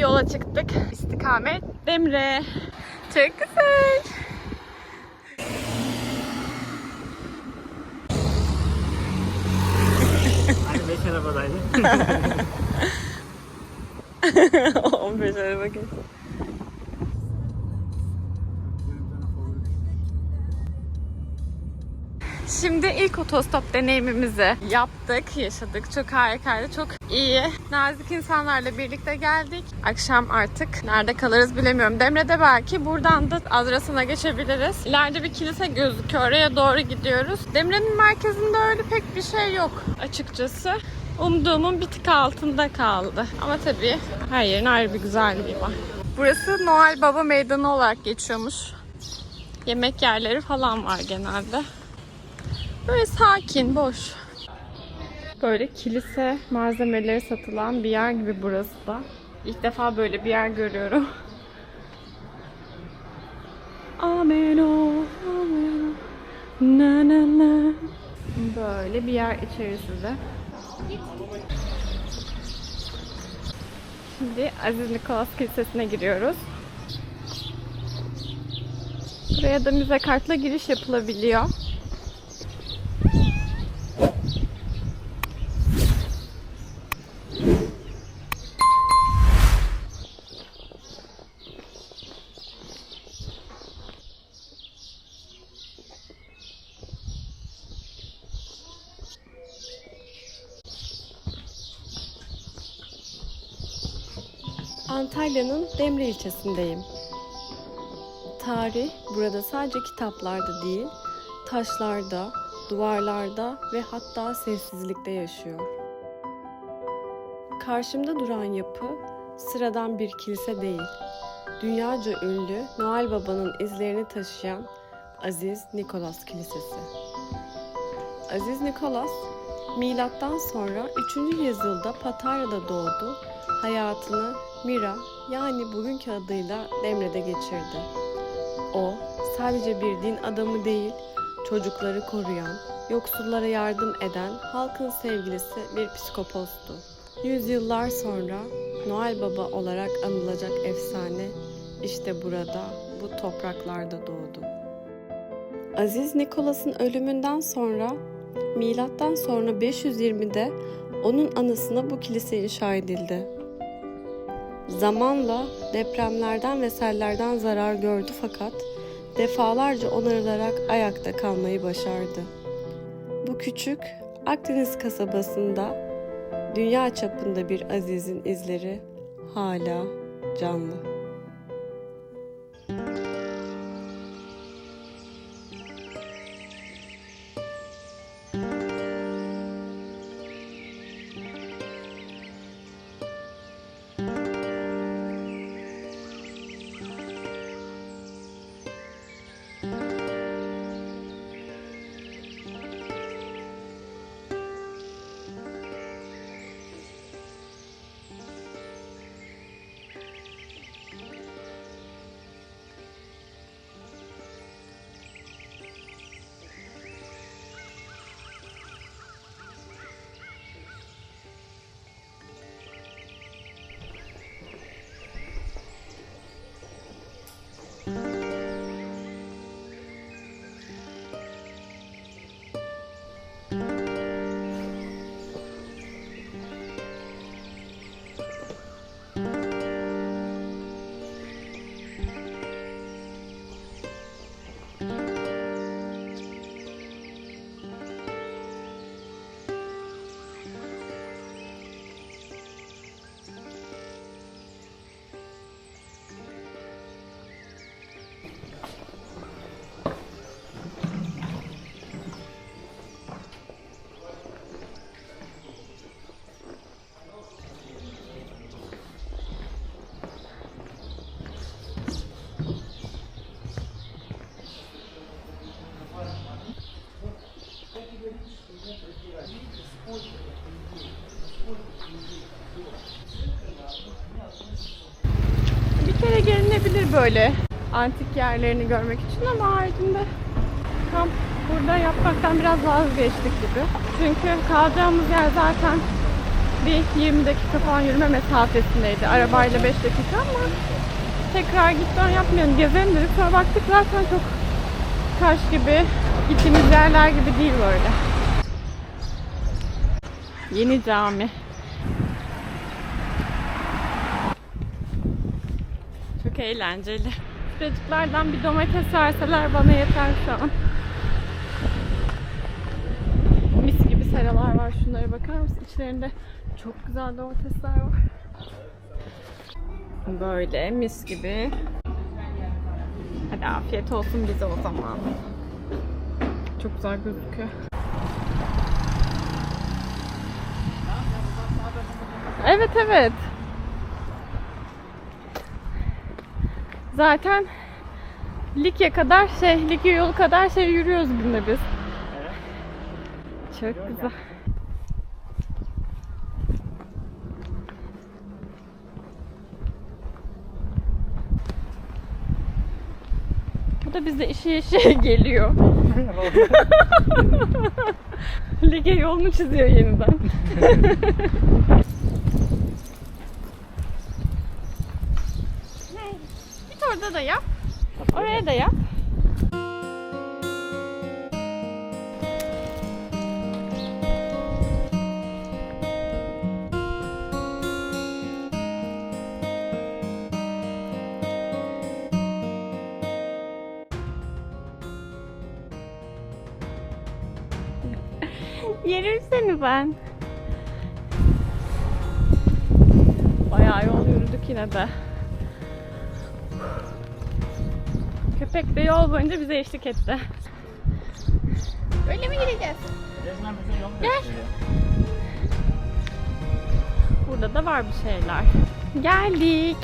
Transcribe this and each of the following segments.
Yola çıktık. İstikamet Demre. Çok güzel. Hani 5 arabadaydı. 15 araba. Şimdi ilk otostop deneyimimizi yaptık, yaşadık. Çok harikaydı, çok iyi. Nazik insanlarla birlikte geldik. Akşam artık nerede kalırız bilemiyorum. Demre'de belki buradan da Adrasan'a geçebiliriz. İleride bir kilise gözüküyor. Oraya doğru gidiyoruz. Demre'nin merkezinde öyle pek bir şey yok açıkçası. Umduğumun bir tık altında kaldı. Ama tabii her yerin ayrı bir güzelliği var. Burası Noel Baba Meydanı olarak geçiyormuş. Yemek yerleri falan var genelde. Böyle sakin, boş. Böyle kilise malzemeleri satılan bir yer gibi burası da. İlk defa böyle bir yer görüyorum. Amen o, amen o, na na na. Böyle bir yer içerisi de. Şimdi Aziz Nikolas Kilisesi'ne giriyoruz. Buraya da müze kartla giriş yapılabiliyor. Antalya'nın Demre ilçesindeyim. Tarih burada sadece kitaplarda değil, taşlarda, duvarlarda ve hatta sessizlikte yaşıyor. Karşımda duran yapı sıradan bir kilise değil. Dünyaca ünlü Noel Baba'nın izlerini taşıyan Aziz Nikolas Kilisesi. Aziz Nikolas, milattan sonra 3. yüzyılda Patarya'da doğdu. Hayatını Mira yani bugünkü adıyla Demre'de geçirdi. O sadece bir din adamı değil, çocukları koruyan, yoksullara yardım eden halkın sevgilisi bir psikopostu. Yüzyıllar sonra Noel Baba olarak anılacak efsane işte burada, bu topraklarda doğdu. Aziz Nikolas'ın ölümünden sonra milattan sonra 520'de onun anısına bu kilise inşa edildi. Zamanla depremlerden ve sellerden zarar gördü fakat defalarca onarılarak ayakta kalmayı başardı. Bu küçük Akdeniz kasabasında dünya çapında bir azizin izleri hala canlı. Bir kere gelinebilir böyle antik yerlerini görmek için ama haricinde kamp burada yapmaktan biraz vazgeçtik gibi. Çünkü kalacağımız yer zaten bir 20 dakika falan yürüme mesafesindeydi. Arabayla 5 dakika ama tekrar git dön yapmayalım. Gezelim dedik. Sonra baktık zaten çok Kaş gibi gittiğimiz yerler gibi değil böyle. Yeni cami. Çok eğlenceli. Şuracıklardan bir domates verseler bana yeter şu an. Mis gibi seralar var. Şunlara bakar mısın? İçlerinde çok güzel domatesler var. Böyle mis gibi. Hadi afiyet olsun bize o zaman. Çok güzel gözüküyor. Evet evet. Zaten Likya kadar şey, Likya yolu kadar şey yürüyoruz günde biz. Çok güzel. Bu da bize işe işe geliyor. Lige yolunu çiziyor yeniden. Git orada da yap. Oraya da yap. Yerim seni ben. Bayağı yol yürüdük yine de. Köpek de yol boyunca bize eşlik etti. Öyle mi gideceğiz? Resmen bize yol Gel. gösteriyor. Burada da var bir şeyler. Geldik.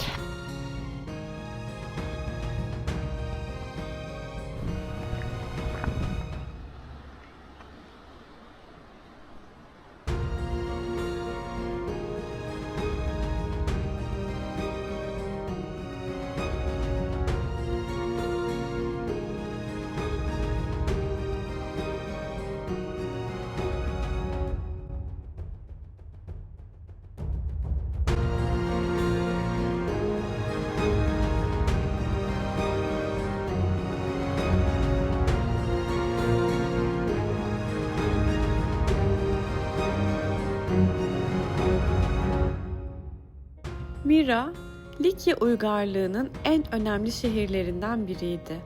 Mira, Likya uygarlığının en önemli şehirlerinden biriydi.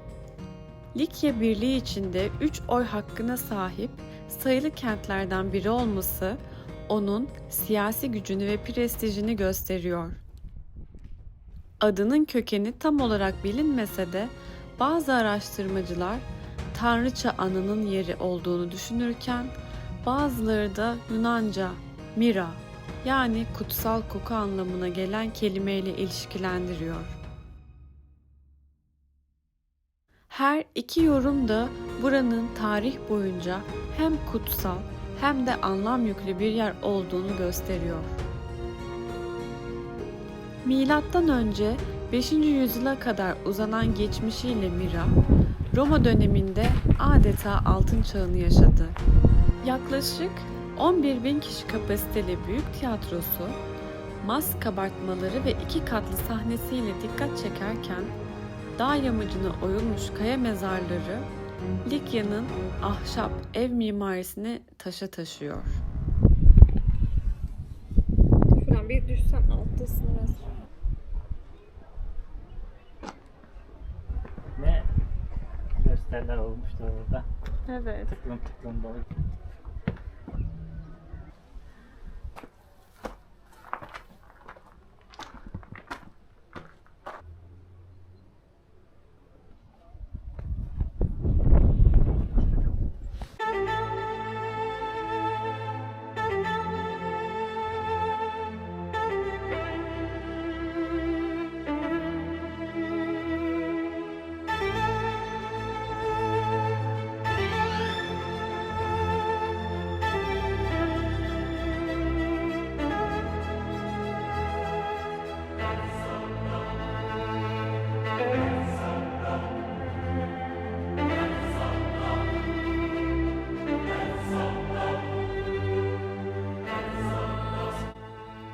Likya Birliği içinde 3 oy hakkına sahip sayılı kentlerden biri olması onun siyasi gücünü ve prestijini gösteriyor. Adının kökeni tam olarak bilinmese de bazı araştırmacılar Tanrıça Ana'nın yeri olduğunu düşünürken bazıları da Yunanca Mira yani kutsal koku anlamına gelen kelimeyle ilişkilendiriyor. Her iki yorum da buranın tarih boyunca hem kutsal hem de anlam yüklü bir yer olduğunu gösteriyor. Milattan önce 5. yüzyıla kadar uzanan geçmişiyle Mira, Roma döneminde adeta altın çağını yaşadı. Yaklaşık 11 bin kişi kapasiteli büyük tiyatrosu, mas kabartmaları ve iki katlı sahnesiyle dikkat çekerken dağ yamacına oyulmuş kaya mezarları Likya'nın ahşap ev mimarisini taşa taşıyor. Şuradan bir düşsen alttasın biraz. Ne gösteriler olmuştu orada. Evet. Tıklım tıklım dolu.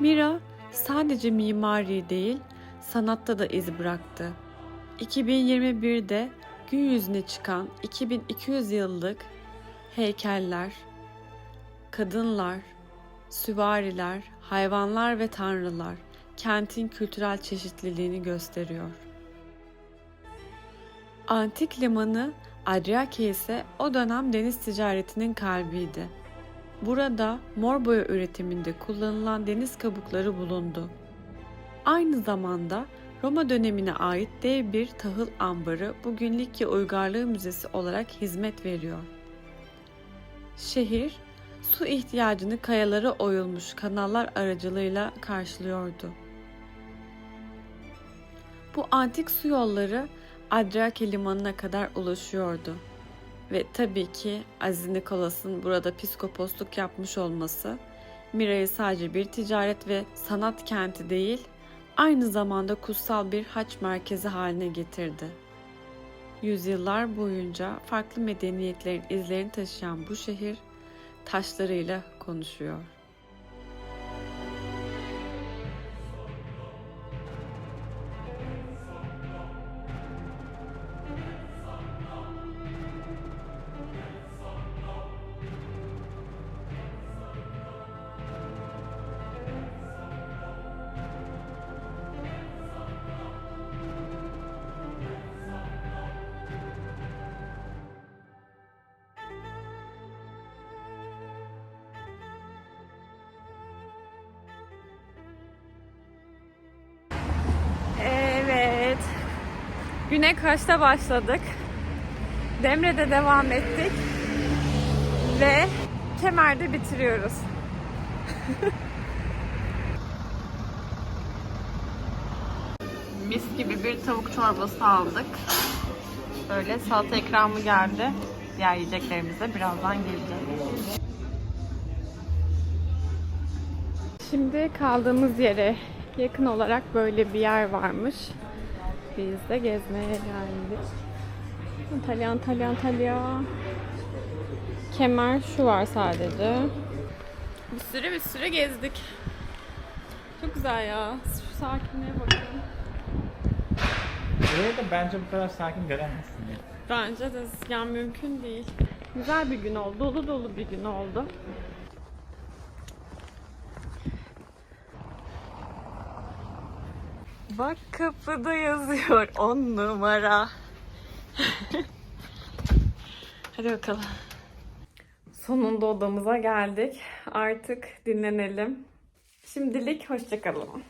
Mira sadece mimari değil, sanatta da iz bıraktı. 2021'de gün yüzüne çıkan 2200 yıllık heykeller, kadınlar, süvariler, hayvanlar ve tanrılar kentin kültürel çeşitliliğini gösteriyor. Antik limanı Adriake ise o dönem deniz ticaretinin kalbiydi. Burada mor boya üretiminde kullanılan deniz kabukları bulundu. Aynı zamanda Roma dönemine ait dev bir tahıl ambarı bugün Likya Uygarlığı Müzesi olarak hizmet veriyor. Şehir, su ihtiyacını kayalara oyulmuş kanallar aracılığıyla karşılıyordu. Bu antik su yolları Adrake limanına kadar ulaşıyordu. Ve tabii ki Aziz Nikolas'ın burada piskoposluk yapmış olması Mira'yı sadece bir ticaret ve sanat kenti değil, aynı zamanda kutsal bir haç merkezi haline getirdi. Yüzyıllar boyunca farklı medeniyetlerin izlerini taşıyan bu şehir taşlarıyla konuşuyor. Güne kaçta başladık? Demre'de devam ettik. Ve Kemer'de bitiriyoruz. Mis gibi bir tavuk çorbası aldık. Böyle salata ikramı geldi. Diğer yiyeceklerimize birazdan gelecek. Şimdi kaldığımız yere yakın olarak böyle bir yer varmış. Biz de gezmeye geldik. Antalya, Antalya, Antalya. Kemer şu var sadece. Bir sürü bir sürü gezdik. Çok güzel ya. Şu sakinliğe bakın. Burayı da bence bu kadar sakin göremezsin ya. Bence de yani mümkün değil. Güzel bir gün oldu. Dolu dolu bir gün oldu. Bak kapıda yazıyor 10 numara. Hadi bakalım. Sonunda odamıza geldik. Artık dinlenelim. Şimdilik hoşçakalın.